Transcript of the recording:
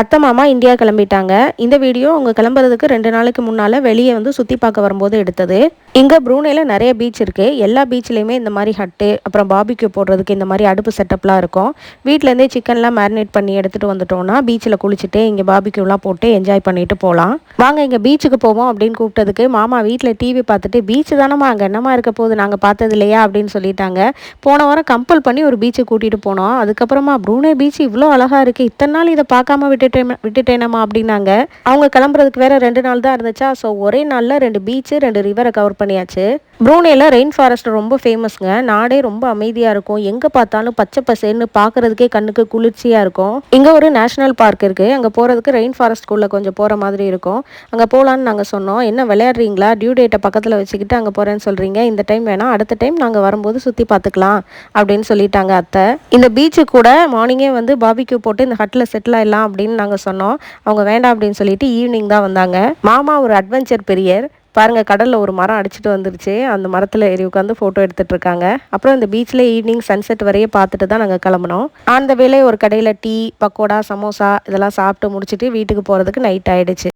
அத்தை மாமா இந்தியா கிளம்பிட்டாங்க. இந்த வீடியோ அவங்க கிளம்புறதுக்கு ரெண்டு நாளைக்கு முன்னால் வெளியே வந்து சுற்றி பார்க்க வரும்போது எடுத்தது. இங்கே ப்ரூனேல நிறைய பீச் இருக்குது எல்லா பீச்லேயுமே இந்த மாதிரி ஹட்டு அப்புறம் பாபிக்யூ போடுறதுக்கு இந்த மாதிரி அடுப்பு செட்டப்லாம் இருக்கும். வீட்டிலேருந்தே சிக்கன்லாம் மேரினேட் பண்ணி எடுத்துகிட்டு வந்துட்டோம்னா பீச்சில் குளிச்சுட்டு இங்கே பாபிக்யூலாம் போட்டு என்ஜாய் பண்ணிட்டு போகலாம் வாங்க இங்கே பீச்சுக்கு போவோம் அப்படின்னு கூப்பிட்டதுக்கு மாமா வீட்டில் டிவி பார்த்துட்டு பீச் தானம்மா அங்கே என்னமா இருக்க போகுது? நாங்கள் பார்த்தது இல்லையா? அப்படின்னு சொல்லிட்டாங்க. போன வாரம் கம்பல் பண்ணி ஒரு பீச்சை கூட்டிகிட்டு போனோம். அதுக்கப்புறமா ப்ரூனே பீச் இவ்வளோ அழகாக இருக்குது இத்தனை நாள் இதை பார்க்காம விட்டுட்டேன் விட்டுட்டேனம்மா அப்படின்னாங்க. அவங்க கிளம்புறதுக்கு வேற ரெண்டு நாள் தான் இருந்துச்சா? ஸோ ஒரே நாளில் ரெண்டு பீச்சு ரெண்டு ரிவரை கவர் பண்ணியாச்சு. ப்ரூனேல ரெயின் ஃபாரஸ்ட் ரொம்ப ஃபேமஸ்ங்க நாடே ரொம்ப அமைதியாக இருக்கும். எங்கே பார்த்தாலும் பச்சை பசேன்னு பார்க்குறதுக்கே கண்ணுக்கு குளிர்ச்சியாக இருக்கும். இங்கே ஒரு நேஷனல் பார்க் இருக்குது அங்கே போகிறதுக்கு ரெயின் ஃபாரஸ்ட்குள்ளே கொஞ்சம் போகிற மாதிரி இருக்கும். அங்கே போகலான்னு நாங்கள் சொன்னோம். என்ன விளையாடுறீங்களா? டியூ டேட்டை பக்கத்தில் வச்சுக்கிட்டு அங்கே போகிறேன்னு சொல்கிறீங்க இந்த டைம் வேணாம் அடுத்த டைம் நாங்கள் வரும்போது சுற்றி பார்த்துக்கலாம் அப்படின்னு சொல்லிட்டாங்க அத்தை. இந்த பீச்சு கூட மார்னிங்கே வந்து பாபிக்கு போட்டு இந்த ஹட்டில் செட்டில் ஆயிடலாம் அப்படின்னு நாங்கள் சொன்னோம். அவங்க வேண்டாம் அப்படின்னு சொல்லிட்டு ஈவினிங் தான் வந்தாங்க. மாமா ஒரு அட்வென்ச்சர் பெரியர் பாருங்க கடலில் ஒரு மரம் அடிச்சுட்டு வந்துருச்சு. அந்த மரத்தில் ஏறி உட்காந்து ஃபோட்டோ எடுத்துகிட்டு இருக்காங்க. அப்புறம் இந்த பீச்சில் ஈவினிங் சன்செட் வரையே பார்த்துட்டு தான் நாங்கள் கிளம்புனோம். அந்த வேலையை ஒரு கடையில் டீ பக்கோடா சமோசா இதெல்லாம் சாப்பிட்டு முடிச்சுட்டு வீட்டுக்கு போகிறதுக்கு நைட் ஆகிடுச்சு